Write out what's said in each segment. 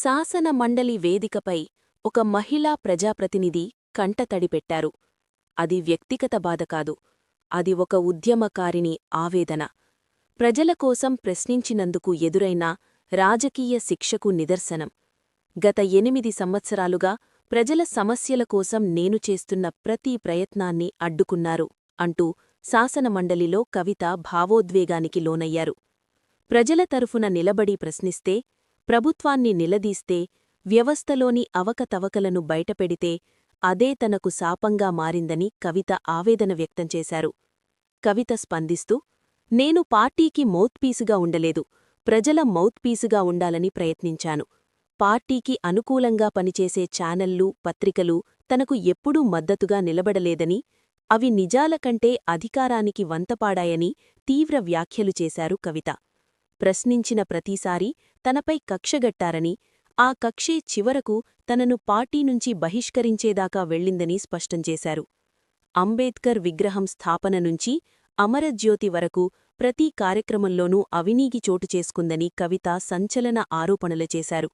శాసన మండలి వేదికపై ఒక మహిళా ప్రజాప్రతినిధి కంటతడిపెట్టారు అది వ్యక్తిగత బాధ కాదు. అది ఒక ఉద్యమకారిణి ఆవేదన. ప్రజల కోసం ప్రశ్నించినందుకు ఎదురైన రాజకీయ శిక్షకు నిదర్శనం. గత ఎనిమిది సంవత్సరాలుగా ప్రజల సమస్యల కోసం నేను చేస్తున్న ప్రతి ప్రయత్నాన్ని అడ్డుకున్నారు అంటూ శాసనమండలిలో కవిత భావోద్వేగానికి లోనయ్యారు. ప్రజల తరఫున నిలబడి ప్రశ్నిస్తే ప్రభుత్వాన్ని నిలదీస్తే వ్యవస్థలోని అవకతవకలను బయటపెడితే అదే తనకు శాపంగా మారిందని కవిత ఆవేదన వ్యక్తం చేశారు. కవిత స్పందిస్తూ నేను పార్టీకి మౌత్పీసుగా ఉండలేదు. ప్రజల మౌత్పీసుగా ఉండాలని ప్రయత్నించాను. పార్టీకి అనుకూలంగా పనిచేసే ఛానళ్ళు పత్రికలు తనకు ఎప్పుడూ మద్దతుగా నిలబడలేదని అవి నిజాల కంటే అధికారానికి వంతపాడాయని తీవ్ర వ్యాఖ్యలు చేశారు కవిత. ప్రశ్నించిన ప్రతిసారీ తనపై కక్షగట్టారని ఆ కక్షే చివరకు తనను పార్టీ నుంచి బహిష్కరించేదాకా వెళ్ళిందని స్పష్టంచేశారు అంబేద్కర్ విగ్రహం స్థాపన నుంచి అమరజ్యోతి వరకు ప్రతి కార్యక్రమంలోనూ అవినీగి చోటు చేసుకుందని కవిత సంచలన ఆరోపణలు చేశారు.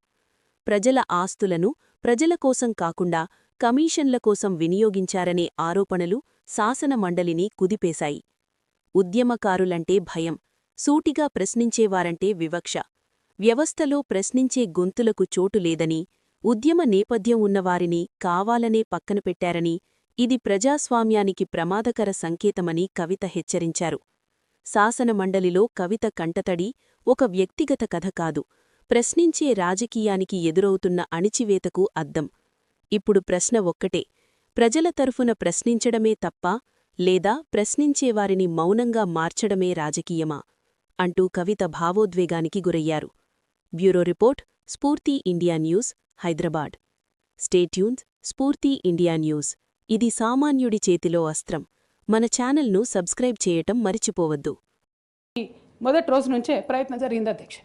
ప్రజల ఆస్తులను ప్రజల కోసం కాకుండా కమిషన్ల కోసం వినియోగించారనే ఆరోపణలు శాసనమండలిని కుదిపేశాయి. ఉద్యమకారులంటే భయం సూటిగా ప్రశ్నించేవారంటే వివక్ష. వ్యవస్థలో ప్రశ్నించే గొంతులకు చోటు లేదని ఉద్యమ నేపథ్యం ఉన్నవారిని కావాలనే పక్కన పెట్టారని ఇది ప్రజాస్వామ్యానికి ప్రమాదకర సంకేతమని కవిత హెచ్చరించారు. శాసనమండలిలో కవిత కంటతడి ఒక వ్యక్తిగత కథ కాదు ప్రశ్నించే రాజకీయానికి ఎదురవుతున్న అణిచివేతకు అద్దం. ఇప్పుడు ప్రశ్న ఒక్కటే ప్రజల తరఫున ప్రశ్నించడమే తప్ప లేదా ప్రశ్నించేవారిని మౌనంగా మార్చడమే రాజకీయమా? అంటూ కవిత భావోద్వేగానికి గురయ్యారు. Bureau report Spoorthi India news Hyderabad. Stay tuned Spoorthi India news. ఇది సామాన్యుడి చేతిలో అస్త్రం. మన ఛానల్ను సబ్స్క్రైబ్ చేయటం మరిచిపోవద్దు. మొదటి రోజు నుంచే ప్రయత్నం జరిగింది అధ్యక్ష.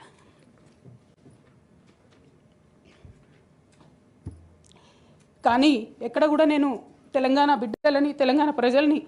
కానీ ఎక్కడ కూడా నేను తెలంగాణ బిడ్డలని తెలంగాణ ప్రజల్ని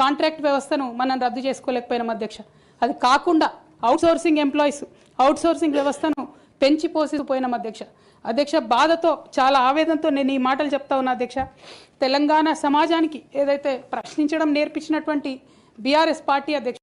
కాంట్రాక్ట్ వ్యవస్థను మనం రద్దు చేసుకోలేకపోయినాం అధ్యక్ష. అది కాకుండా అవుట్సోర్సింగ్ ఎంప్లాయీస్ అవుట్సోర్సింగ్ వ్యవస్థను పెంచి పోసిపోయినాం అధ్యక్ష. అధ్యక్ష బాధతో చాలా ఆవేదనతో నేను ఈ మాటలు చెప్తా ఉన్నా అధ్యక్ష. తెలంగాణ సమాజానికి ఏదైతే ప్రశ్నించడం నేర్పించినటువంటి బీఆర్ఎస్ పార్టీ అధ్యక్ష